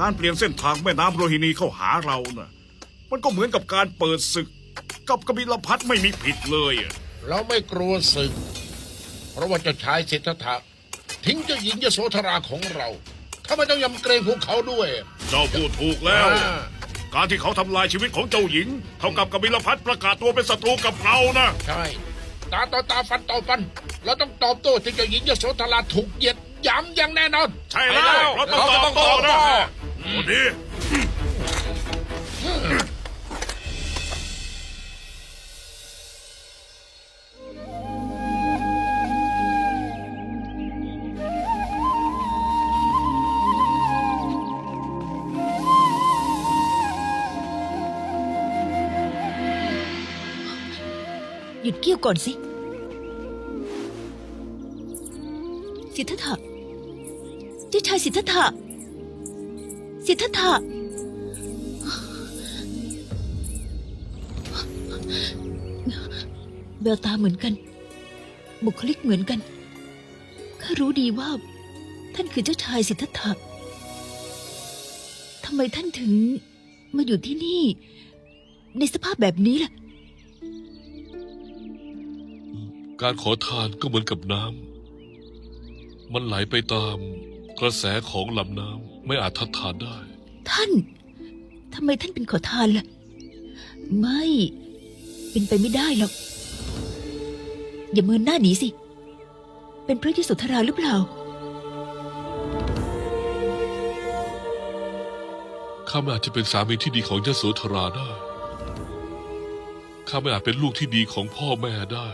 การเปลี่ยนเส้นทางแม่น้ำโรฮินีเข้าหาเราน่ะ มันก็เหมือนกับการเปิดศึก กับกบิลพัทไม่มีผิดเลยอะเราไม่กลัวศึก เพราะว่าเจ้าชายสิทธัตถะทิ้งเจ้าหญิงยโสธราของเราทำไมต้องยำเกรงพวกเขาด้วยเจ้าพูดถูกแล้ว อ่าการที่เขาทำลายชีวิตของเจ้าหญิง เท่ากับกบิลพัทประกาศตัวเป็นศัตรูกับเรานะ ใช่ ตาต่อตาฟันต่อฟัน เราต้องตอบโต้ที่เจ้าหญิงยโสธราถูกเหยียดหยามอย่างแน่นอน ใช่แล้วเราต้องตอบโต้ นะวันนี้ หยุดเกี้ยวก่อนสิสิทธัตถะเจ้าชายสิทธัตถะ สิทธัตถะแววตาเหมือนกัน บุคลิกเหมือนกันข้ารู้ดีว่า ท่านคือเจ้าชายสิทธัตถะทำไมท่านถึงมาอยู่ที่นี่ ในสภาพแบบนี้ล่ะ การขอทานก็เหมือนกับน้ำมันไหลไปตาม กระแสของลำน้ำไม่อาจทัดทานได้ ท่านทำไมท่านเป็นขอทานล่ะ ไม่ เป็นไปไม่ได้หรอก อย่าเมินหน้าหนีสิ เป็นพระยโสธราหรือเปล่า ข้าไม่อาจจะเป็นสามีที่ดีของยโสธราได้ ข้าไม่อาจเป็นลูกที่ดีของพ่อแม่ได้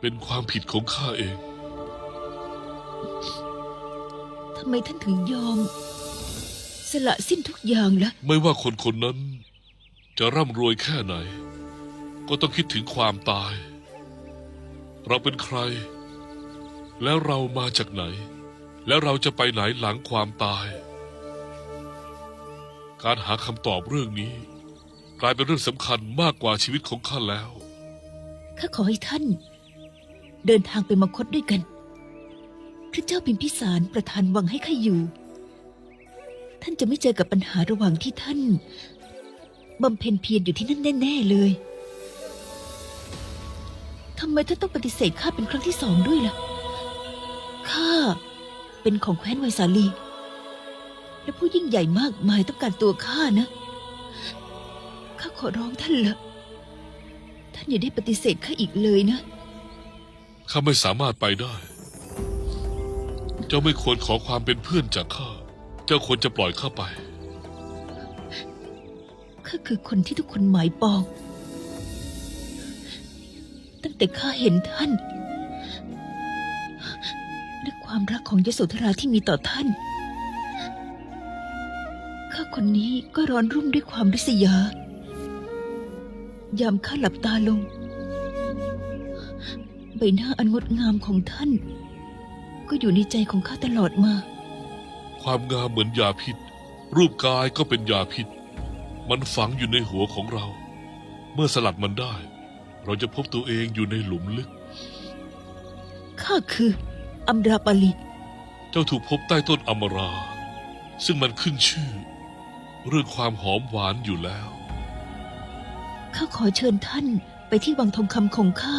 เป็นความผิดของข้าเองำไมท่านถึงยอม สละสิ้นทุกอย่างล่ะไม่ว่าคนคนนั้น จะร่ำรวยแค่ไหน ก็ต้องคิดถึงความตาย เราเป็นใคร แล้วเรามาจากไหน แล้วเราจะไปไหนหลังความตาย การหาคำตอบเรื่องนี้ กลายเป็นเรื่องสำคัญมากกว่าชีวิตของข้าแล้ว ข้าขอให้ท่าน เดินทางไปมคตด้วยกัน พระเจ้าพิมพิสารประทานวังให้ข้าอยู่ ท่านจะไม่เจอกับปัญหาระหว่างที่ท่านบำเพ็ญเพียรอยู่ที่นั่นแน่ ๆ เลยทำไมท่านต้องปฏิเสธข้าเป็นครั้งที่สองด้วยล่ะ ข้าเป็นของแคว้นไวสาลี และผู้ยิ่งใหญ่มากมายต้องการตัวข้านะ ข้าขอร้องท่านละท่านอย่าได้ปฏิเสธข้าอีกเลยนะ ข้าไม่สามารถไปได้ เจ้าไม่ควรขอความเป็นเพื่อนจากข้า เจ้าควรจะปล่อยข้าไป ข้าคือคนที่ทุกคนหมายปอง ตั้งแต่ข้าเห็นท่านและความรักของยโสธราที่มีต่อท่าน ข้าคนนี้ก็ร้อนรุ่มด้วยความริษยา ยามข้าหลับตาลง ใบหน้าอันงดงามของท่าน ก็อยู่ในใจของข้าตลอดมา ความงามเหมือนยาพิษ รูปกายก็เป็นยาพิษ มันฝังอยู่ในหัวของเรา เมื่อสลัดมันได้ เราจะพบตัวเองอยู่ในหลุมลึก ข้าคืออัมราปาลิเจ้าถูกพบใต้ต้นอมรา ซึ่งมันขึ้นชื่อ เรื่องความหอมหวานอยู่แล้ว ข้าขอเชิญท่านไปที่วังทองคำของข้า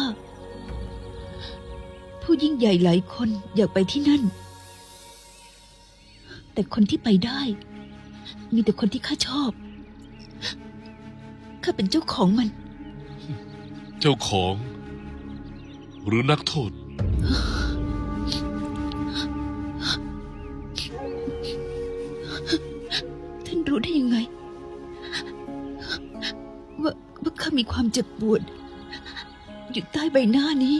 ผู้ยิ่งใหญ่หลายคนอยากไปที่นั่น แต่คนที่ไปได้ มีแต่คนที่ข้าชอบ ข้าเป็นเจ้าของมัน เจ้าของ หรือนักโทษ ท่านรู้ได้ยังไง ว่าว่าข้ามีความเจ็บปวด อยู่ใต้ใบหน้านี้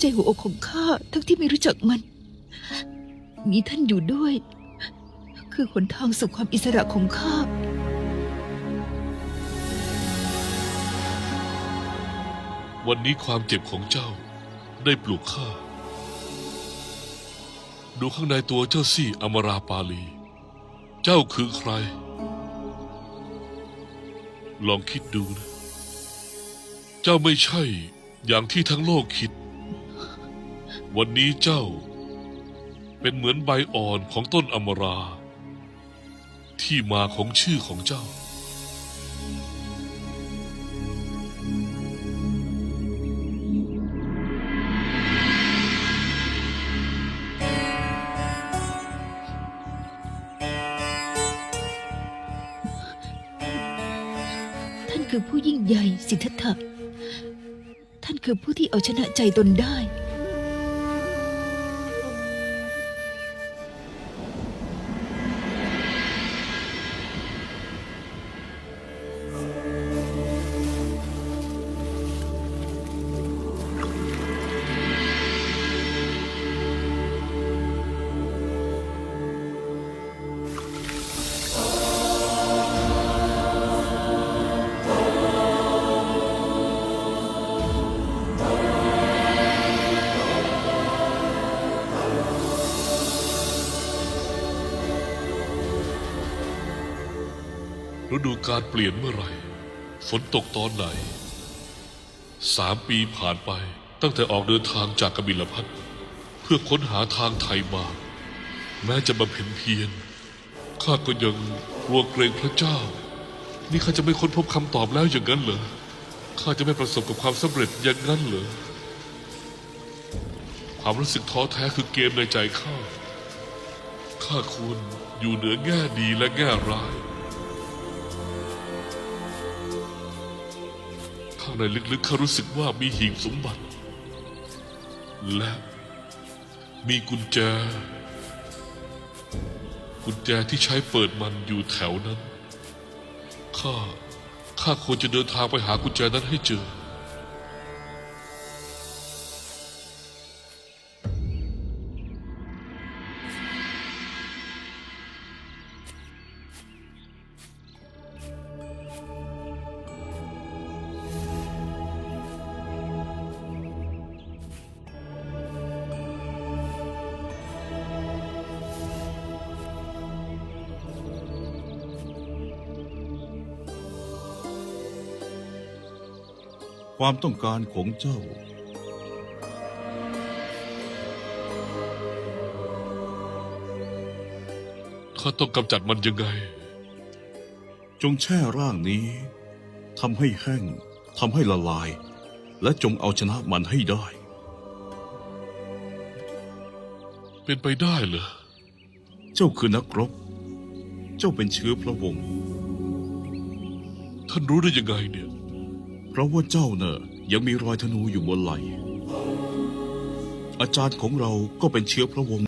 ใจหัวอกของข้าทั้งที่ไม่รู้จักมัน มีท่านอยู่ด้วย คือหนทางสู่ความอิสระของข้าวันนี้ความเจ็บของเจ้าได้ปลุกข้า ดูข้างในตัวเจ้าสิอมราปาลี เจ้าคือใคร ลองคิดดูนะ เจ้าไม่ใช่อย่างที่ทั้งโลกคิด วันนี้เจ้า เป็นเหมือนใบอ่อนของต้นอมรา ที่มาของชื่อของเจ้า ท่านคือผู้ยิ่งใหญ่สิทธัตถะ ท่านคือผู้ที่เอาชนะใจตนได้ ฤดูการเปลี่ยนเมื่อไหร่ ฝนตกตอนไหน สามปีผ่านไปตั้งแต่ออกเดินทางจากกบิลพัทเพื่อค้นหาทางไทยมา แม้จะบำเพ็ญเพียรข้าก็ยังกลัวเกรงพระเจ้า นี่ข้าจะไม่ค้นพบคำตอบแล้วอย่างนั้นเหรอข้าจะไม่ประสบกับความสำเร็จอย่างนั้นเหรอความรู้สึกท้อแท้คือเกมในใจข้าข้าควรอยู่เหนือแง่ดีและแง่ร้าย ข้างในลึกๆข้ารู้สึกว่ามีหีบสมบัติ และมีกุญแจ กุญแจที่ใช้เปิดมันอยู่แถวนั้น ข้า ข้าควรจะเดินทางไปหากุญแจนั้นให้เจอ ความต้องการของเจ้า ข้าต้องกำจัดมันยังไง จงแช่ร่างนี้ทำให้แห้งทำให้ละลาย และจงเอาชนะมันให้ได้ เป็นไปได้เหรอ เจ้าคือนักรบ เจ้าเป็นเชื้อพระวงศ์ท่านรู้ได้ยังไงเนี่ย เพราะว่าเจ้าเน่ะยังมีรอยธนูอยู่บนไหล่อาจารย์ของเราก็เป็นเชื้อพระวงศ์